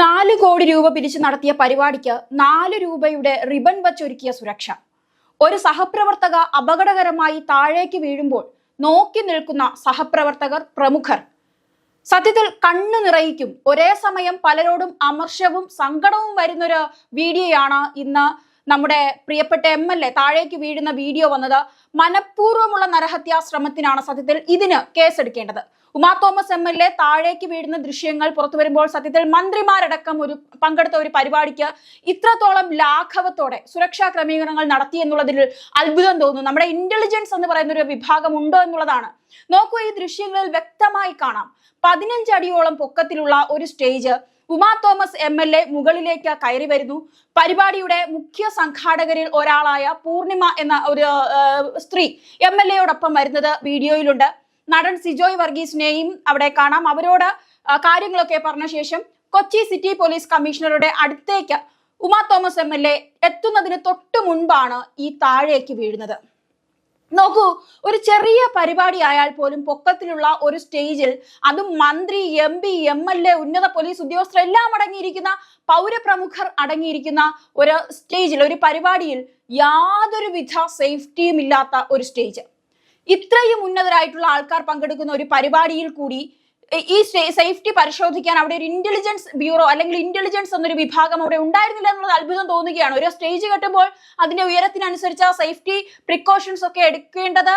നാല് കോടി രൂപ പിരിച്ചു നടത്തിയ പരിപാടിക്ക് നാല് രൂപയുടെ റിബൺ വച്ചൊരുക്കിയ സുരക്ഷ. ഒരു സഹപ്രവർത്തക അപകടകരമായി താഴേക്ക് വീഴുമ്പോൾ നോക്കി നിൽക്കുന്ന സഹപ്രവർത്തകർ പ്രമുഖർ. സത്യത്തിൽ കണ്ണു നിറയിക്കും. ഒരേ സമയം പലരോടും അമർഷവും സങ്കടവും വരുന്നൊരു വീഡിയോയാണ് ഇന്ന് നമ്മുടെ പ്രിയപ്പെട്ട എം എൽ എ താഴേക്ക് വീഴുന്ന വീഡിയോ വന്നത് മനഃപൂർവമുള്ള നരഹത്യാ ശ്രമത്തിനാണ് സത്യത്തിൽ ഇതിന് കേസെടുക്കേണ്ടത്. Uma Thomas M L A താഴേക്ക് വീഴുന്ന ദൃശ്യങ്ങൾ പുറത്തു വരുമ്പോൾ സത്യത്തിൽ മന്ത്രിമാരടക്കം ഒരു പങ്കെടുത്ത ഒരു പരിപാടിക്ക് ഇത്രത്തോളം ലാഘവത്തോടെ സുരക്ഷാ ക്രമീകരണങ്ങൾ നടത്തി എന്നുള്ളതിൽ അത്ഭുതം തോന്നുന്നു. നമ്മുടെ ഇന്റലിജൻസ് എന്ന് പറയുന്ന ഒരു വിഭാഗം ഉണ്ടോ എന്നുള്ളതാണ്. നോക്കൂ ഈ ദൃശ്യങ്ങളിൽ വ്യക്തമായി കാണാം. പതിനഞ്ച് അടിയോളം പൊക്കത്തിലുള്ള ഒരു stage Uma Thomas M L A മുകളിലേക്ക് കയറി വരുന്നു. പരിപാടിയുടെ മുഖ്യ സംഘാടകരിൽ ഒരാളായ പൂർണിമ എന്ന ഒരു സ്ത്രീ എം എൽ എയോടൊപ്പം വരുന്നത് വീഡിയോയിലുണ്ട്. നടൻ സിജോയ് വർഗീസിനെയും അവിടെ കാണാം. അവരോട് കാര്യങ്ങളൊക്കെ പറഞ്ഞ ശേഷം കൊച്ചി സിറ്റി പോലീസ് കമ്മീഷണറുടെ അടുത്തേക്ക് Uma Thomas M L A എത്തുന്നതിന് തൊട്ടു മുൻപാണ് ഈ താഴേക്ക് വീഴുന്നത്. നോക്കൂ ഒരു ചെറിയ പരിപാടി ആയാൽ പോലും പൊക്കത്തിലുള്ള ഒരു സ്റ്റേജിൽ അതും മന്ത്രി M P M L A ഉന്നത പോലീസ് ഉദ്യോഗസ്ഥർ എല്ലാം അടങ്ങിയിരിക്കുന്ന പൗരപ്രമുഖർ അടങ്ങിയിരിക്കുന്ന ഒരു സ്റ്റേജിൽ ഒരു പരിപാടിയിൽ യാതൊരുവിധ സേഫ്റ്റിയും ഇല്ലാത്ത ഒരു സ്റ്റേജ് ഇത്രയും ഉന്നതരായിട്ടുള്ള ആൾക്കാർ പങ്കെടുക്കുന്ന ഒരു പരിപാടിയിൽ കൂടി ഈ- സേഫ്റ്റി പരിശോധിക്കാൻ അവിടെ ഒരു ഇന്റലിജൻസ് ബ്യൂറോ അല്ലെങ്കിൽ ഇന്റലിജൻസ് എന്നൊരു വിഭാഗം അവിടെ ഉണ്ടായിരുന്നില്ല എന്നുള്ളത് അത്ഭുതം തോന്നുകയാണ്. ഒരു സ്റ്റേജ് കെട്ടുമ്പോൾ അതിന്റെ ഉയരത്തിനനുസരിച്ച് ആ സേഫ്റ്റി പ്രിക്കോഷൻസ് ഒക്കെ എടുക്കേണ്ടത്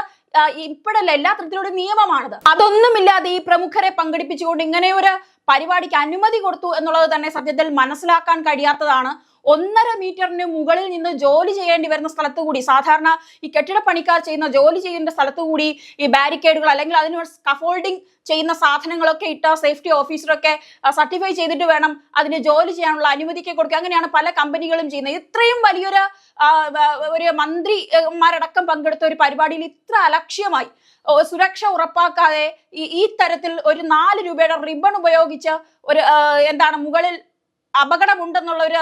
ഇപ്പോഴല്ല എല്ലാ തരത്തിലുള്ള നിയമമാണത്. അതൊന്നുമില്ലാതെ ഈ പ്രമുഖരെ പങ്കെടുപ്പിച്ചുകൊണ്ട് ഇങ്ങനെ ഒരു പരിപാടിക്ക് അനുമതി കൊടുത്തു എന്നുള്ളത് തന്നെ സത്യത്തിൽ മനസ്സിലാക്കാൻ കഴിയാത്തതാണ് ഒന്നര മീറ്ററിന് മുകളിൽ നിന്ന് ജോലി ചെയ്യേണ്ടി വരുന്ന സ്ഥലത്ത് കൂടി സാധാരണ ഈ കെട്ടിടപ്പണിക്കാർ ചെയ്യുന്ന ജോലി ചെയ്യുന്ന സ്ഥലത്ത് കൂടി ഈ ബാരിക്കേഡുകൾ അല്ലെങ്കിൽ അതിന് സ്കഫോൾഡിംഗ് ചെയ്യുന്ന സാധനങ്ങളൊക്കെ ഇട്ട സേഫ്റ്റി ഓഫീസറൊക്കെ സർട്ടിഫൈ ചെയ്തിട്ട് വേണം അതിന് ജോലി ചെയ്യാനുള്ള അനുമതിക്ക് കൊടുക്കുക. അങ്ങനെയാണ് പല കമ്പനികളും ചെയ്യുന്നത്. ഇത്രയും വലിയൊരു ഒരു മന്ത്രിമാരടക്കം പങ്കെടുത്ത ഒരു പരിപാടിയിൽ ഇത്ര അലക്ഷ്യമായി സുരക്ഷ ഉറപ്പാക്കാതെ ഈ ഈ തരത്തിൽ ഒരു നാല് രൂപയുടെ റിബൺ ഉപയോഗിച്ച് ഒരു എന്താണ് മുകളിൽ അപകടമുണ്ടെന്നുള്ള ഒരു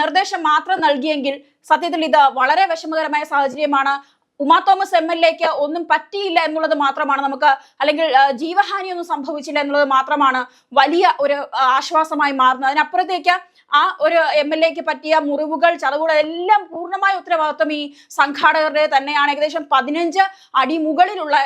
നിർദ്ദേശം മാത്രം നൽകിയെങ്കിൽ സത്യത്തിൽ ഇത് വളരെ വിഷമകരമായ സാഹചര്യമാണ്. ഉമാ തോമസ് എം എൽ എക്ക് ഒന്നും പറ്റിയില്ല എന്നുള്ളത് മാത്രമാണ് നമുക്ക് അല്ലെങ്കിൽ ജീവഹാനിയൊന്നും സംഭവിച്ചില്ല എന്നുള്ളത് മാത്രമാണ് വലിയ ഒരു ആശ്വാസമായി മാറുന്നത്. അതിനപ്പുറത്തേക്ക് ആ ഒരു എം എൽ എക്ക് പറ്റിയ മുറിവുകൾ ചതവുകൾ എല്ലാം പൂർണമായ ഉത്തരവാദിത്വം ഈ സംഘാടകരുടെ തന്നെയാണ്. ഏകദേശം പതിനഞ്ച് അടി മുകളിലുള്ള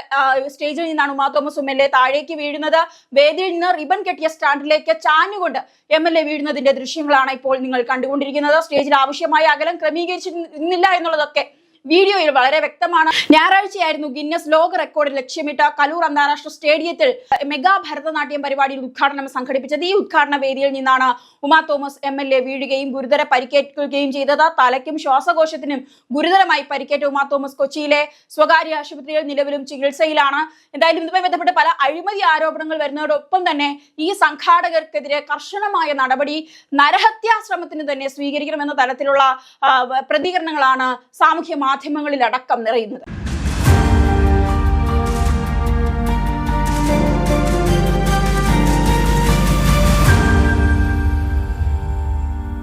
സ്റ്റേജിൽ നിന്നാണ് Uma Thomas M L A താഴേക്ക് വീഴുന്നത്. വേദിയിൽ നിന്ന് റിബൺ കെട്ടിയ സ്റ്റാൻഡിലേക്ക് ചാഞ്ഞുകൊണ്ട് എം എൽ എ വീഴുന്നതിന്റെ ദൃശ്യങ്ങളാണ് ഇപ്പോൾ നിങ്ങൾ കണ്ടുകൊണ്ടിരിക്കുന്നത്. സ്റ്റേജിൽ ആവശ്യമായ അകലം ക്രമീകരിച്ചിരുന്നില്ല എന്നുള്ളതൊക്കെ വീഡിയോയിൽ വളരെ വ്യക്തമാണ്. ഞായറാഴ്ചയായിരുന്നു ഗിന്നസ് ലോക റെക്കോർഡ് ലക്ഷ്യമിട്ട കലൂർ അന്താരാഷ്ട്ര സ്റ്റേഡിയത്തിൽ മെഗാ ഭരതനാട്യം പരിപാടിയിൽ ഉദ്ഘാടനം സംഘടിപ്പിച്ചത്. ഈ ഉദ്ഘാടന വേദിയിൽ നിന്നാണ് Uma Thomas M L A വീഴുകയും ഗുരുതര പരിക്കേൽക്കുകയും ചെയ്തത്. തലയ്ക്കും ശ്വാസകോശത്തിനും ഗുരുതരമായി പരിക്കേറ്റ ഉമാ തോമസ് കൊച്ചിയിലെ സ്വകാര്യ ആശുപത്രിയിൽ നിലവിലും ചികിത്സയിലാണ്. എന്തായാലും ഇതുമായി ബന്ധപ്പെട്ട് പല അഴിമതി ആരോപണങ്ങൾ വരുന്നതോടൊപ്പം തന്നെ ഈ സംഘാടകർക്കെതിരെ കർശനമായ നടപടി നരഹത്യാശ്രമത്തിന് തന്നെ സ്വീകരിക്കണമെന്ന തരത്തിലുള്ള പ്രതികരണങ്ങളാണ് സാമൂഹ്യ മാധ്യമങ്ങളിലടക്കം നിറയുന്നത്.